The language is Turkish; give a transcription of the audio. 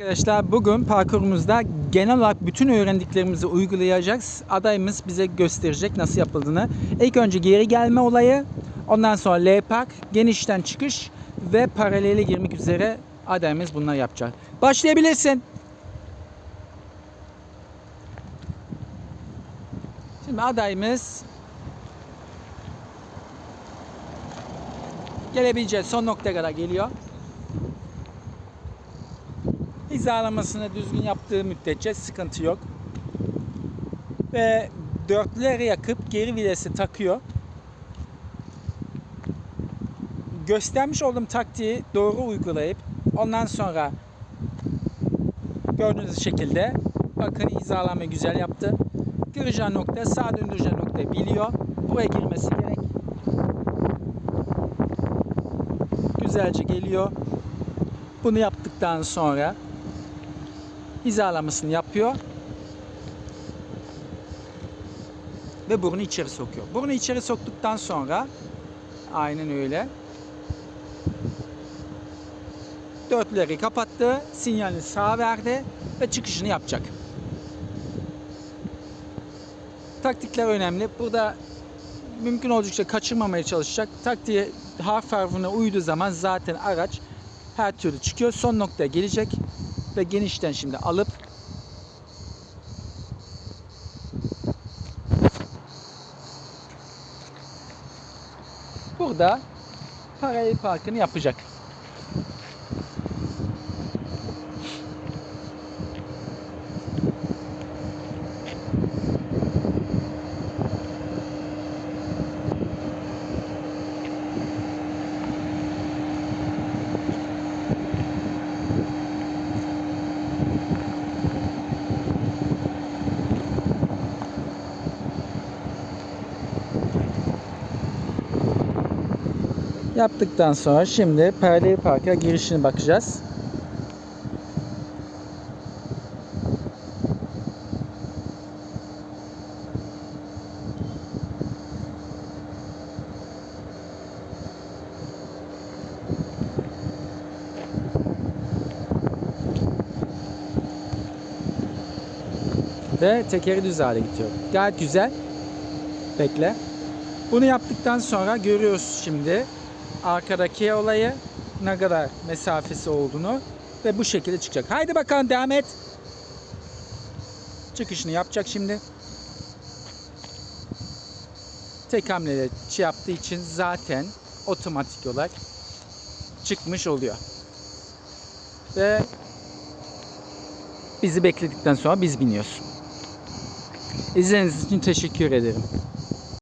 Arkadaşlar bugün parkurumuzda genel olarak bütün öğrendiklerimizi uygulayacağız. Adayımız bize gösterecek nasıl yapıldığını. İlk önce geri gelme olayı, ondan sonra L park, genişten çıkış ve paralele girmek üzere adayımız bunları yapacak. Başlayabilirsin. Şimdi adayımız gelebileceği son noktaya kadar geliyor. Hizalamasını düzgün yaptığı müddetçe sıkıntı yok. Ve dörtlüleri yakıp geri videsi takıyor. Göstermiş olduğum taktiği doğru uygulayıp ondan sonra gördüğünüz şekilde bakın hizalama güzel yaptı. Gireceği nokta sağ döndüreceği noktayı biliyor. Buraya girmesi gerek. Güzelce geliyor. Bunu yaptıktan sonra hizalamasını yapıyor. Ve burnu içeri sokuyor. Burnu içeri soktuktan sonra aynen öyle. Dörtleri kapattı. Sinyalini sağa verdi ve çıkışını yapacak. Taktikler önemli. Burada mümkün oldukça kaçırmamaya çalışacak. Taktiğe harf harfine uyduğu zaman zaten araç her türlü çıkıyor. Son noktaya gelecek ve genişten şimdi alıp burada paralel parkını yapacak. Yaptıktan sonra şimdi paralel parka girişine bakacağız. Ve tekeri düz hale getiriyor. Gayet güzel. Bekle. Bunu yaptıktan sonra görüyoruz şimdi arkadaki olayı ne kadar mesafesi olduğunu ve bu şekilde çıkacak. Haydi bakalım devam et. Çıkışını yapacak şimdi. Tek hamlede şey yaptığı için zaten otomatik olarak çıkmış oluyor. Ve bizi bekledikten sonra biz biniyoruz. İzlediğiniz için teşekkür ederim.